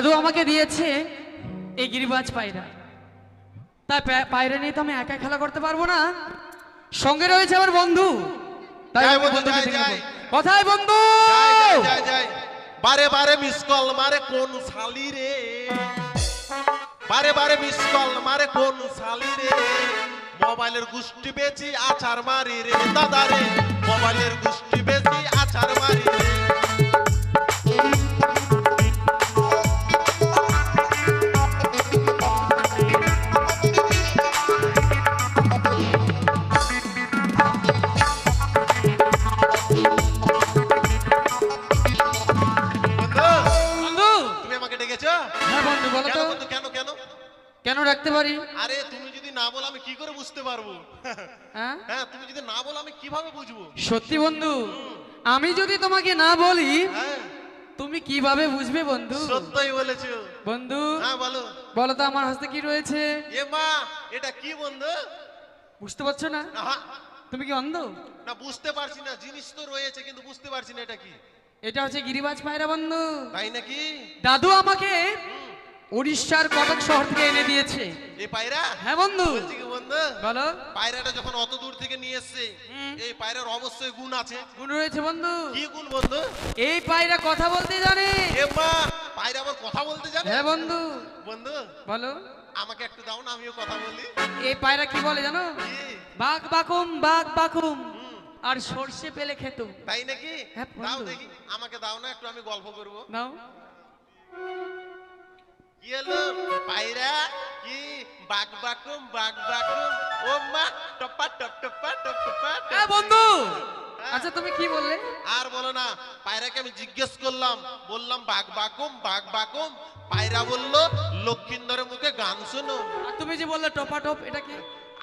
দাদু আমাকে দিয়েছে এই গিরিবাজ পায়রা। তাই পায়রা নিয়ে তো আমি একা খেলা করতে পারব না। সঙ্গে রয়েছে আমার বন্ধু। তাই। কোথায় বন্ধু। বারে বারে মিস কল মারে কোন শালি রে? বারে বারে মিস কল মারে কোন শালি রে? মোবাইলের গুষ্টি বেচি আচার মারি রে দাদা রে। মোবাইলের গুষ্টি বেচি আচার মারি পারি। আরে তুমি যদি না বলো আমি কি করে বুঝতে পারব? হ্যাঁ? হ্যাঁ তুমি যদি না বলো আমি কীভাবে বুঝব? সত্যি বন্ধু আমি যদি তোমাকে না বলি হ্যাঁ। তুমি কীভাবে বুঝবে বন্ধু? সত্যই বলেছ। বন্ধু হ্যাঁ বলো। বলো তো আমার হাতে কি রয়েছে? এ মা এটা কি বন্ধু? বুঝতে পারছ না? তুমি কি অন্ধ? না বুঝতে পারছি না জিনিস তো রয়েছে কিন্তু বুঝতে পারছি না এটা কি। এটা হচ্ছে গিরিবাজ পায়রা বন্ধু। তাই নাকি? দাদু আমাকে উড়িষ্যার কটক শহর থেকে এনে দিয়েছে। এই পায়রা? হ্যাঁ বন্ধু। বলছি কি বন্ধু? বলো। পায়রাটা যখন অত দূর থেকে নিয়ে এসছে। এই পায়রার অবশ্যই গুণ আছে। গুণ রয়েছে বন্ধু। কি গুণ বন্ধু? এই পায়রা কথা বলতে জানে। এ মা পায়রা আবার কথা বলতে জানে? হ্যাঁ বন্ধু। বন্ধু বলো। আমাকে একটু দাও না আমিও কথা বলি। এই পায়রা কি বলে জানো? বাঘ বাকুম বাঘ বাকুম। আর সর্ষে পেলে খেত। তাই নাকি? হ্যাঁ। দাও দেখি আমাকে দাও না একটু আমি গল্প করব। নাও কি হলো পায়রা কি? বাঘ বাকুম বাঘ বাকুম ও মা টপ টপ্পা টপ টপ্পা টপ। হ্যাঁ বন্ধু। আচ্ছা তুমি কি বললে? আর বলো না পায়রাকে আমি জিজ্ঞেস করলাম বললাম বাঘ বাকুম বাঘ বাকুম পায়রা বলল লক্ষিন্দরের মুখে গান শোনো। আর তুমি যে বললে টপা টপ এটা কি?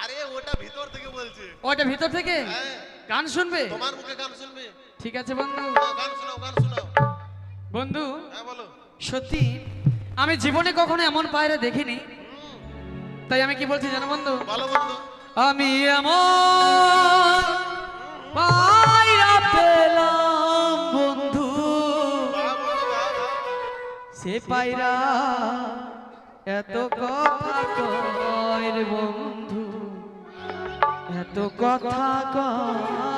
আরে ওটা ভিতর থেকে বলছে। ওইটা ভিতর থেকে? হ্যাঁ। গান শুনবে? তোমার মুখে গান শুনবে? ঠিক আছে বন্ধু। গান শোনাও গান শোনাও। বন্ধু হ্যাঁ বলো। সত্যি আমি জীবনে কখনো এমন পায়রা দেখিনি। তাই আমি কি বলছি জানো বন্ধু? বন্ধু। আমি এমন পায়রা পেলাম বন্ধু। সে পায়রা এত কথা কয় বন্ধু। এত কথা কয়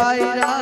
পায়রা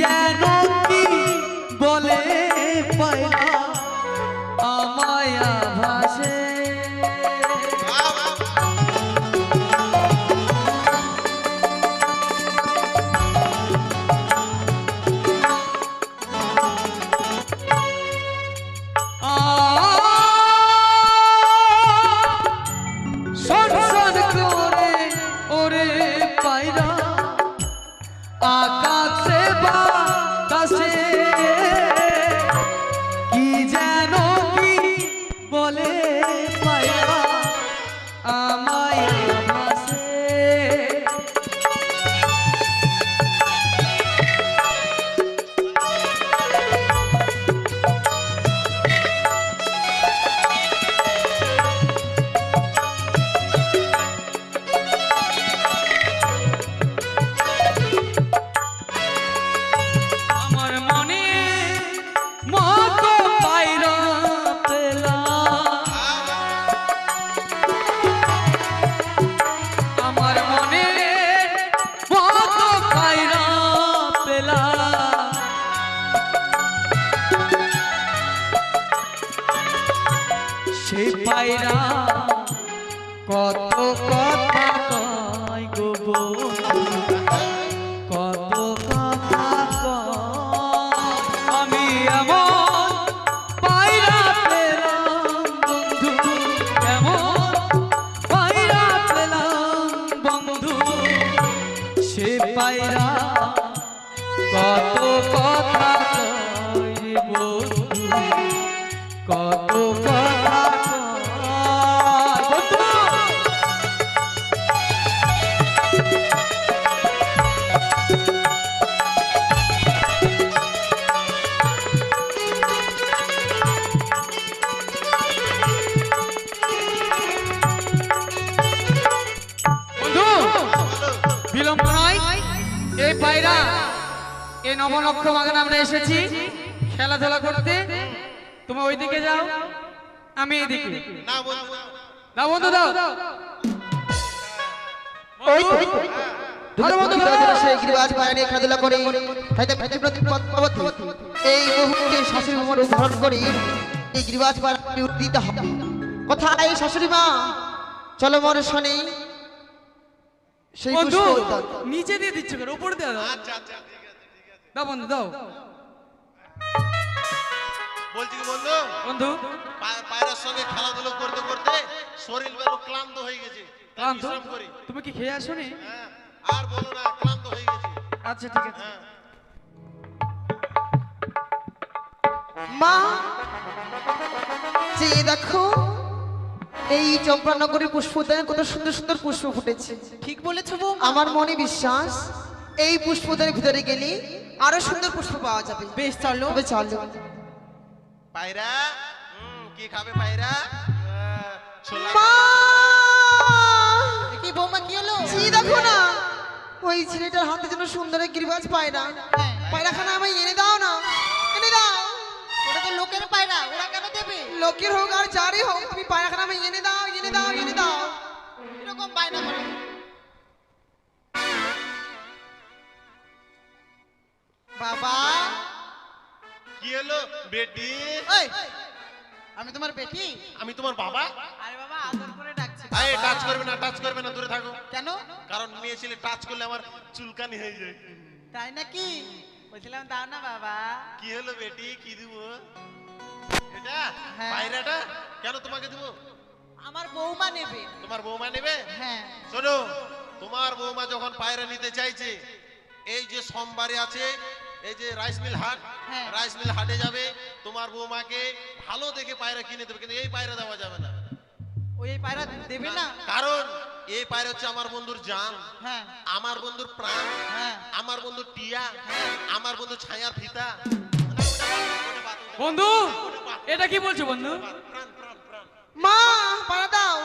যেন নবলক্ষ বাগানে আমরা এসেছি খেলাধুলা করতে। তুমি ওইদিকে যাও আমি এইদিকে না বন্ধু। দাও। বন্ধু দাও। ওই। ধরো বন্ধু, সেই গিরিবাজ খেলাধুলা করে। তাইতে পদ্মাবতী এই মুহূর্তে শাশুড়ি মামার করে। এই গিরিবাজ পায়ে দিতে হবে। কোথায় শাশুড়ি মা? চলো মোর শনি। সেই বন্ধু নিচে দিয়ে দিচ্ছ উপরে দিয়ে দাও। আচ্ছা আচ্ছা আছে দাও বন্ধু দাও। বলছি কি বন্ধু? বন্ধু। পায়রার সঙ্গে খেলাধুলো করতে করতে শরীর বেরো ক্লান্ত হয়ে গেছে। ক্লান্ত? করি। তুমি কি খেয়ে আসোনি? হ্যাঁ আর বলো না ক্লান্ত হয়ে গেছি। আচ্ছা ঠিক আছে। হ্যাঁ। মা যে দেখো এই চম্পানগরের পুষ্প উদ্যানে কত সুন্দর সুন্দর পুষ্প ফুটেছে। ঠিক বলেছ আমার মনে বিশ্বাস এই পুষ্পদের ভিতরে গেলে আরও সুন্দর পুষ্প পাওয়া যাবে। বেশ চলো। তবে চলো। পায়রা? হুম, কি খাবে পায়রা? কি বৌমা কি হলো? জি দেখো না। ওই ছেলেটার হাতে যেন সুন্দর গিরিবাজ পায়রা। পায়রাখানা আমায় এনে দাও না। এনে দাও। ওটা তো লোকের পায়রা ওরা কেন দেবে? লোকের হোক আর যারই হোক তুমি পায়রাখানা আমায় এনে দাও এনে দাও এনে দাও। এরকম বায়না করে? বেটি। ওই আমি তোমার বেটি? আমি তোমার বাবা? আরে বাবা আদর করে ডাকছি। আরে টাচ করবে না টাচ করবে না দূরে থাকো। কেন? কারণ মেয়ে ছেলে টাচ করলে আমার চুলকানি হয়ে যায়। তাই নাকি? বলছিলাম দাও না বাবা। কি হলো বেটি? কি দিব? এটা? হ্যাঁ। পায়রাটা কেন তোমাকে দিব? আমার বৌমা নেবে। তোমার বৌমা নেবে? হ্যাঁ। শোনো তোমার বৌমা যখন পায়রা নিতে চাইছে এই যে সোমবারে আছে এই যে রাইস মিল হাট হ্যাঁ। রাইস মিল হাটে যাবে তোমার বৌমাকে ভালো দেখে পায়রা কিনে দেবে কিন্তু এই পায়রা দেওয়া যাবে না। ওই পায়রা দেবে না? কারণ এই পায়রা হচ্ছে আমার বন্ধুর জান হ্যাঁ। আমার বন্ধুর প্রাণ হ্যাঁ। আমার বন্ধু টিয়া আমার বন্ধু ছায়ার ফিতা। বন্ধু এটা কি বলছো বন্ধু? মা পায়রা দাও।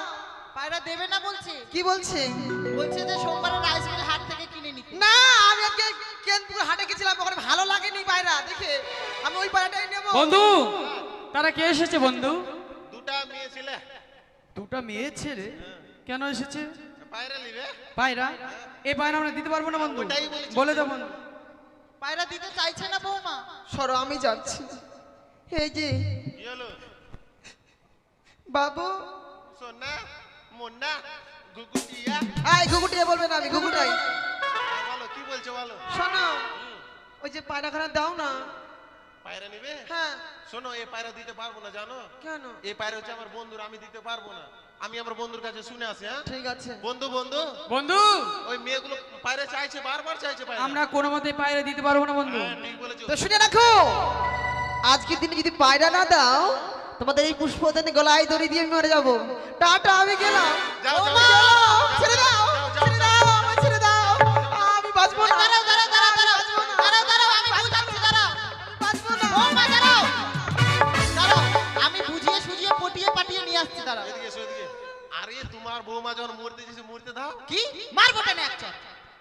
পায়রা দেবে না বলছে। কি বলছে? বলছে যে ওই পায়রাটাই নেব। বন্ধু তারা কে এসেছে বন্ধু? দুটা মেয়ে ছেলে। দুটা মেয়ে ছেলে? কেন এসেছে? পায়রা নিবে। পায়রা? এই পায়রা আমরা দিতে পারব না বন্ধু। বলে দাও বন্ধু। পায়রা দিতে চাইছে না বৌমা। সরো আমি যাচ্ছি। এই যে। বাবু। সোনা মুন্না গুগু টিয়া আই ঘুঘুটিয়ে বলবে না আমি ঘুঘুটাই বলো কি বলছো বলো? শোনো ওই যে পায়রাখানা দাও না। পায়রা নিবে? হ্যাঁ। শোনো এই পায়রা দিতে পারব না জানো? কেন? এই পায়রা হচ্ছে আমার বন্ধুর আমি দিতে পারব না। আমি আমার বন্ধুর কাছে শুনে আসি হ্যাঁ? ঠিক আছে। বন্ধু বন্ধু? বন্ধু! ওই মেয়েগুলো পায়রা চাইছে বারবার চাইছে পায়রা। আমরা কোনো মতে পায়রা দিতে পারব না বন্ধু। হ্যাঁ ঠিক বলেছ। তো শুনে রাখো আজকের দিনে যদি পায়রা না দাও তোমাদের এই পুষ্পদানে গলায় দড়ি দিয়ে আমি মরে যাব। টাটা আমি গেলাম। যাও, যাও, ছেড়ে দাও নিয়ে আসছি দাঁড়াও। এদিকে এসো এদিকে। আরে তোমার বৌমা যখন মরতে যেছে মরতে দাও। কি? মারবো কেন একটা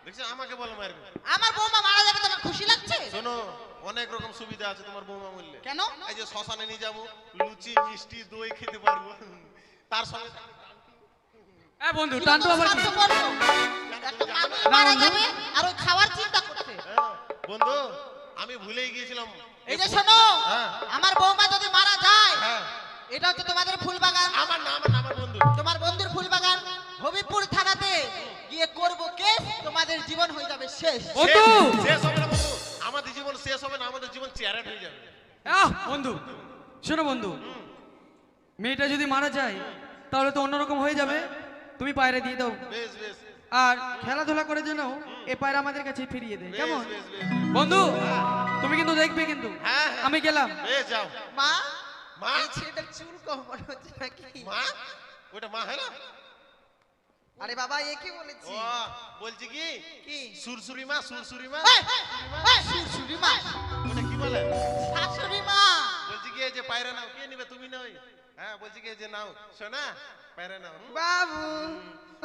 দেখছ আমাকে বলো মারবে। আমার বৌমা মারা যাবে তোমার খুশি লাগছে? শোনো অনেক রকম সুবিধা আছে তোমার বৌমা মরলে। কেন? এই যে শ্মশানে নিয়ে যাব লুচি মিষ্টি দই খেতে পারব। তার সঙ্গে হ্যাঁ বন্ধু টান্টু আবার কি? একটা মারা যাবে আর ওই খাওয়ার চিন্তা করছে। হ্যাঁ, বন্ধু আমি ভুলেই গিয়েছিলাম। এই যে শোনো হ্যাঁ। আমার বৌমা যদি মারা যায় হ্যাঁ। এটা হচ্ছে তোমাদের ফুল বাগান আমার না আমার আমার বন্ধু। তোমার বন্ধুর ফুল বাগান হবিবপুর থানাতে গিয়ে করব কেস তোমাদের জীবন হয়ে যাবে শেষ। বন্ধু! শেষ- হবে না বন্ধু। আমাদের জীবন শেষ হবে না আমাদের জীবন চেয়ারেট হয়ে যাবে। আহ বন্ধু শোনো বন্ধু। মেয়েটা যদি মারা যায় তাহলে তো অন্যরকম হয়ে যাবে। তুমি পায়রা দিয়ে দাও। বেশ বেশ। আর খেলাধুলা করে যেন এ পায়রা আমাদের কাছে ফিরিয়ে দেয়। কেমন? বন্ধু তুমি কিন্তু দেখবে কিন্তু। হ্যাঁ, হ্যাঁ। আমি গেলাম। বেশ যাও। মা মা। এই ছেলেটার চুল কম মনে হচ্ছে নাকি? মা ওটা মা হ্যাঁ না? আরে বাবা এ কি বলেছি? ও বলছি কি? কি? সুরসুরি মা সুরসুরি মা। সুরসুরি মা। ওটা কি বলে? শাশুড়ি মা। বলছি কি এই যে পায়রা নাও কে নিবে তুমি নই হ্যাঁ বলছি কি যে নাও শোনা পায়রা নাও? বাবু।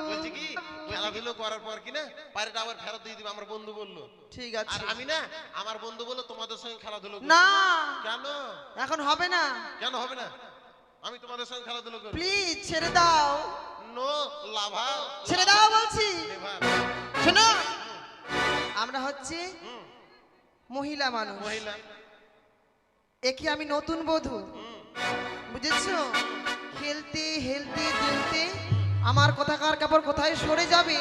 বলছি কি খেলাধুলো করার পর কি না পায়রাটা আবার ফেরত দিয়ে দিবে আমার বন্ধু বলল। ঠিক আর আছে। আমি না আমার বন্ধু বলল তোমাদের সঙ্গে খেলাধুলো না। কেন? এখন হবে না। কেন হবে না? আমি তোমাদের সঙ্গে খেলাধুলো করব। প্লিজ ছেড়ে দাও। নো লাভা ছেড়ে দাও বলছি। শোনো আমরা হচ্ছে মহিলা মানুষ। মহিলা। একে আমি নতুন বধূ? বুঝেছ? খেলতে হেলতে দুলতে আমার কোথাকার কাপড় কোথায় সরে যাবে?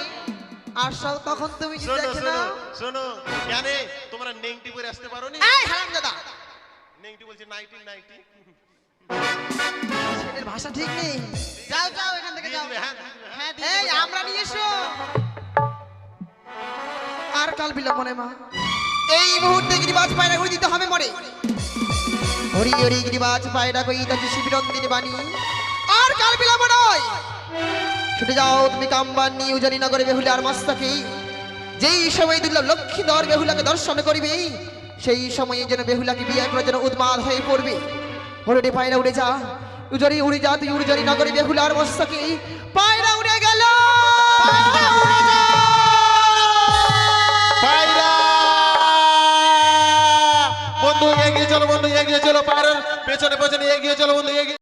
আর সব তখন তুমি যদি শোনো দেখে শোনো কেন? তোমরা নেংটি পরে আসতে পারো নি এই হারাম দাদা নেংটি বলছে নাইটি নাইটি ছেলের ভাষা ঠিক নেই। যাও যাও এখান থেকে যাও। হ্যাঁ, হ্যাঁ। হ্যাঁ এই আমরা নিয়ে এসো। আর কাল বিলম্ব নয় মা। এই মুহূর্তে গিরিবাজ পায়রা উড়ে দিতে হবে মরে। হরি হরি গিরিবাজ পায়রা কই তাকে শিবিরন্দিন বাণী। আর কাল বিলম্ব নয়। ছুটে যাও তুমি কাম্বানি উজানি নগরে বেহুলার মস্তকে। যেই সময় দুর্লভ লক্ষ্মীধর বেহুলাকে দর্শন করিবে সেই সময়ে যেন বেহুলাকে বিয়ে করার জন্য উন্মাদ হয়ে পড়বে। হরে পায়রা উড়ে যা উজরি উড়ে যা তুই উড়জারি নগরে বেহুলার মস্তকে। পায়রা উড়ে বন্ধু এগিয়ে চলো বন্ধু এগিয়ে চলো পাহাড়ের পেছনে পেছনে এগিয়ে চলো বন্ধু এগিয়ে